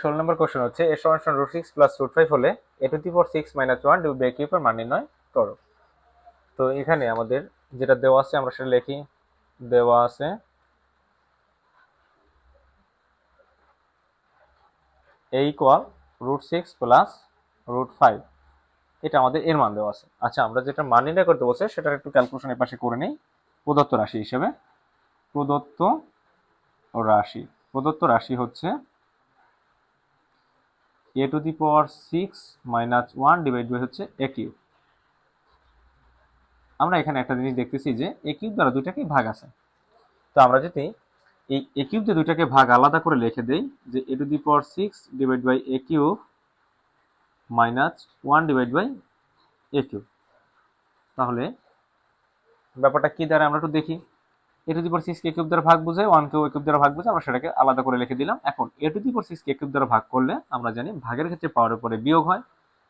ষোলো নম্বর কোশ্চেন হচ্ছে এ সমান সমান root six plus root five হলে a to the power six minus one divide by কিউবের মান নির্ণয় করো। তো এখানে আমাদের যেটা দেওয়া আছে আমরা সেটা লিখি। দেওয়া আছে a equal root six plus root five এটা আমাদের এর মান দেওয়া আছে। আচ্ছা আমরা যেটা মান নির্ণয় করতে বলছে, সেটার একটু ক্যালকুলেশন এর পাশে করে নেই। প্রদত্ত রাশি হিসেবে। প্রদত্ত রাশি। প্রদত্ত রাশি হচ্ছে a to the power six minus one divide by হচ্ছে এ কিউব আমরা এখানে একটা জিনিস দেখতেছি যে এ কিউব দ্বারা দুইটাকেই ভাগ আছে। তো আমরা যদি এই এ কিউব দিয়ে দুইটাকে ভাগ আলাদা করে লিখে দেই যে a to the power six divide by a cube minus one divide by a cube তাহলে ব্যাপারটা কি দ্বারা আমরা একটু দেখি? A to the power six K cube দ্বারা ভাগ বোঝায় ওয়ান কে কিউব দ্বারা ভাগ বোঝায়, আমরা সেটাকে আলাদা করে লিখে দিলাম। এখন a to the power six K cube দ্বারা ভাগ করলে আমরা জানি ভাগের ক্ষেত্রে পাওয়ারের পরে বিয়োগ হয়।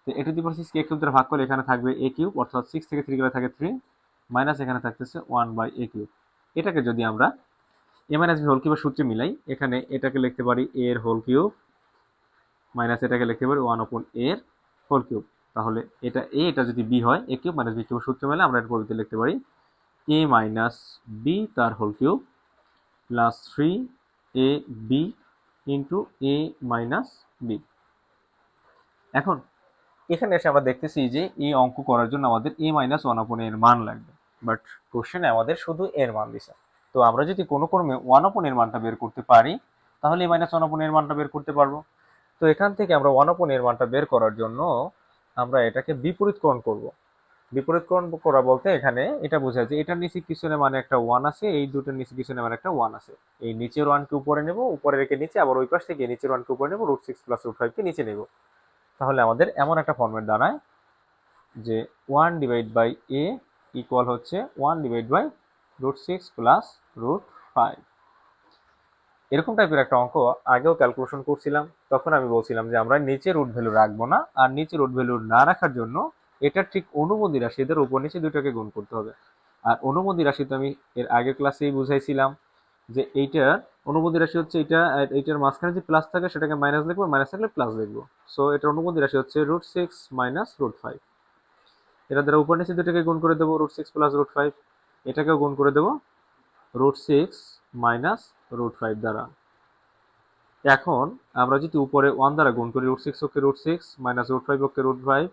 তো a to the power six K cube দ্বারা ভাগ করলে এখানে থাকবে এ কিউব অর্থাৎ সিক্স থেকে থ্রি গেলে থাকে থ্রি মাইনাস এখানে থাকতেছে ওয়ান বাই এ কিউব এটাকে যদি আমরা এ মাইনাস বি হোল কিউবের সূত্রে মিলাই, এখানে এটাকে লিখতে পারি এর হোল কিউব মাইনাস এটাকে লিখতে পারি ওয়ান অপন এর হোল কিউব তাহলে এটা এ এটা যদি বি হয় এ কিউব মাইনাস বি কিউবের সূত্র মিলে আমরা এটা পদ্ধতি লিখতে পারি এ মাইনাস বি তার whole cube plus three a b into a minus b এখন, এখানে এসে আমরা দেখতেছি যে এই অঙ্ক করার জন্য আমাদের এ মাইনাস ওয়ান অপন এর মান লাগবে। বাট কোশ্চেনে আমাদের শুধু এর মান দিছে। তো আমরা যদি কোনো ক্রমে ওয়ান অপন এর মানটা বের করতে পারি, তাহলে এ মাইনাস ওয়ান অপন এর মানটা বের করতে পারব। তো এখান থেকে আমরা ওয়ান অপন এর মানটা বের করার জন্য আমরা এটাকে বিপরীতকরণ করব। বিপরীতকরণ করা বলতে এখানে এটা বোঝায় যে এটার নিচে কিচেনের মানে একটা ওয়ান আছে, এই দুটোর নিচে কিচেনের মানে একটা ওয়ান আছে। এই নিচের ওয়ানকে উপরে নেব, উপরে রেখে নিচে আবার ওই পাশ থেকে নিচের ওয়ানকে উপরে নেব রুট সিক্স প্লাস রুট ফাইভকে নিচে নেব। তাহলে আমাদের এমন একটা ফর্মেট দাঁড়ায় যে one divide by a equal হচ্ছে one divide by root six plus root five এরকম টাইপের একটা অঙ্ক আগেও ক্যালকুলেশন করছিলাম, তখন আমি বলছিলাম যে আমরা নিচে রুট ভ্যালু রাখব না, আর নিচে রুট ভ্যালু না রাখার জন্য এটার ঠিক অনুমতি রাশি, এদের উপর নিচে দুইটাকে গুণ করতে হবে। আর অনুমতি রাশি তো আমি এর আগের ক্লাসেই বুঝাইছিলাম যে এইটার অনুমতি রাশি হচ্ছে এটা এইটার মাঝখানে যে প্লাস থাকে সেটাকে মাইনাস লিখব মাইনাস থাকলে প্লাস লিখব। সো এটার অনুমতি রাশি হচ্ছে root six minus root five এটা দ্বারা উপর নিচে দুটাকে গুণ করে দেবো root six plus root five এটাকেও গুণ করে দেবো root six minus root five দ্বারা। এখন আমরা যদি উপরে ওয়ান দ্বারা গুণ করি root six okay root six minus root five okay root five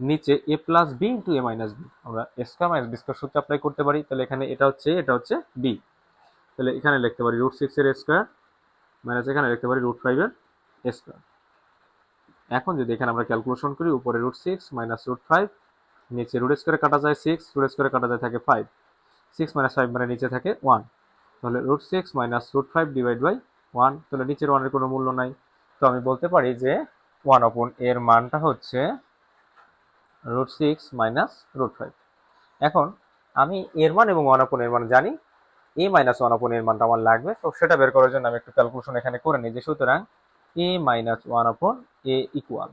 নিচে a plus b into a minus b আমরা স্কোয়ার মাইনাস বি স্কোয়ার সূত্র অ্যাপ্লাই করতে পারি। তাহলে এখানে এটা হচ্ছে এটা হচ্ছে বি তাহলে এখানে লিখতে পারি রুট সিক্সের স্কোয়ার মাইনাস এখানে লিখতে পারি রুট ফাইভের স্কোয়ার এখন যদি এখানে আমরা ক্যালকুলেশন করি, উপরে root six minus root five নিচে রুট স্কোয়ারে কাটা যায় সিক্স রুট স্কোয়ারে কাটা যায় থাকে ফাইভ সিক্স মাইনাস ফাইভ মানে নিচে থাকে ওয়ান তাহলে root six minus root five divide by one তাহলে নিচের ওয়ানের কোনো মূল্য নাই। তো আমি বলতে পারি যে ওয়ান অপন এর মানটা হচ্ছে root six minus root five. এখন আমি এর মান এবং ওয়ান অপন এর মান জানি। এ মাইনাস ওয়ান অপন এর মানটা আমার লাগবে। তো সেটা বের করার জন্য আমি একটু ক্যালকুলেশন এখানে করে নিই যে সুতরাং a minus one upon a equal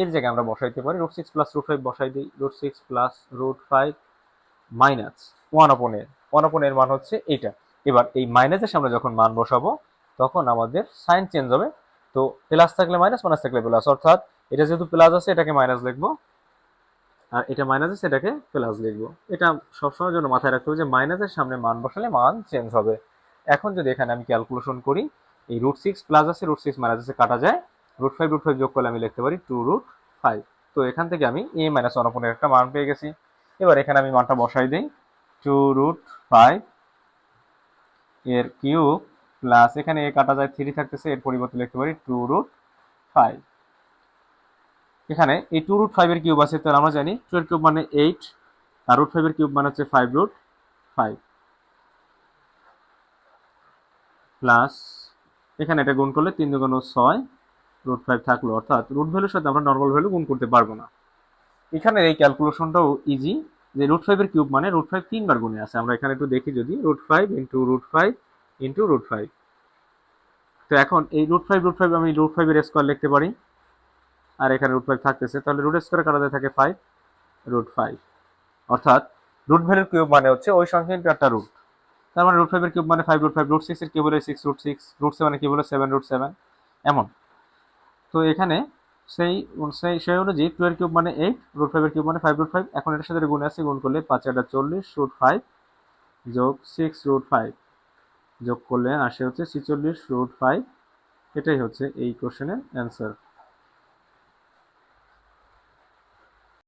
এর জায়গায় আমরা বসাইতে পারি root six plus root five বসাই দিই। Root six plus root five minus one upon এর। ওয়ান অপন এর মান হচ্ছে এইটা। এবার এই মাইনাসের সামনে যখন মান বসাবো, তখন আমাদের সাইন চেঞ্জ হবে। তো প্লাস থাকলে মাইনাস মাইনাস থাকলে প্লাস অর্থাৎ এটা যেহেতু প্লাস আছে, এটাকে মাইনাস লিখব। আর এটা মাইনাস আছে এটাকে প্লাস লিখব। এটা সবসময়ের জন্য মাথায় রাখতে হবে যে মাইনাসের সামনে মান বসালে মান চেঞ্জ হবে। এখন যদি এখানে আমি ক্যালকুলেশন করি, এই রুট সিক্স প্লাস আছে রুট সিক্স মাইনাস আছে, কাটা যায়। রুট ফাইভ রুট ফাইভ যোগ করলে আমি লিখতে পারি টু রুট ফাইভ তো এখান থেকে আমি এ মাইনাস ওয়ান একটা মান পেয়ে গেছি। এবার এখানে আমি মানটা বসাই দিই। টু রুট ফাইভ এর কিউব প্লাস এখানে এ কাটা যায় থ্রি থাকতেছে, এর পরিবর্তে লিখতে পারি টু রুট ফাইভ এখানে এই টু রুট ফাইভের কিউব আছে, তাহলে আমরা জানি টু এর কিউব মানে এইট আর রুট ফাইভের কিউব মানে হচ্ছে ফাইভ রুট ফাইভ প্লাস এখানে এটা গুণ করলে তিন দুগুণ ছয় রুট ফাইভ থাকল, অর্থাৎ রুট ভ্যালুর সাথে আমরা নর্মাল ভ্যালু গুণ করতে পারব না। এখানে এই ক্যালকুলেশনটাও ইজি যে রুট ফাইভের কিউব মানে রুট ফাইভ তিনবার গুণে আছে। আমরা এখানে একটু দেখি যদি root five into root five into root five তো এখন এই রুট ফাইভ রুট ফাইভ আমি রুট ফাইভের স্কোয়ার লিখতে পারি। আর এখানে রুট ফাইভ থাকতেছে, তাহলে রুট স্কোয়ার কাটাতে থাকে ফাইভ রুট ফাইভ অর্থাৎ রুট ভ্যালুর কিউব মানে হচ্ছে ওই সংখ্যা একটা রুট তার মানে রুট ফাইভের কিউব মানে ফাইভ রুট ফাইভ রুট সিক্সের কিউব হলো সিক্স রুট সিক্স রুট সেভেনের কিউব হলো সেভেন রুট সেভেন এমন। তো এখানে সেই সেই সেই অনুযায়ী টুয়ের কিউব মানে এইট রুট ফাইভের কিউব মানে ফাইভ রুট ফাইভ এখন এটার সাথে গুণ আছে, গুণ করলে পাঁচ একটা চল্লিশ রুট ফাইভ যোগ সিক্স রুট ফাইভ যোগ করলে আসে হচ্ছে ছিচল্লিশ রুট ফাইভ এটাই হচ্ছে এই কোশ্চেনের অ্যান্সার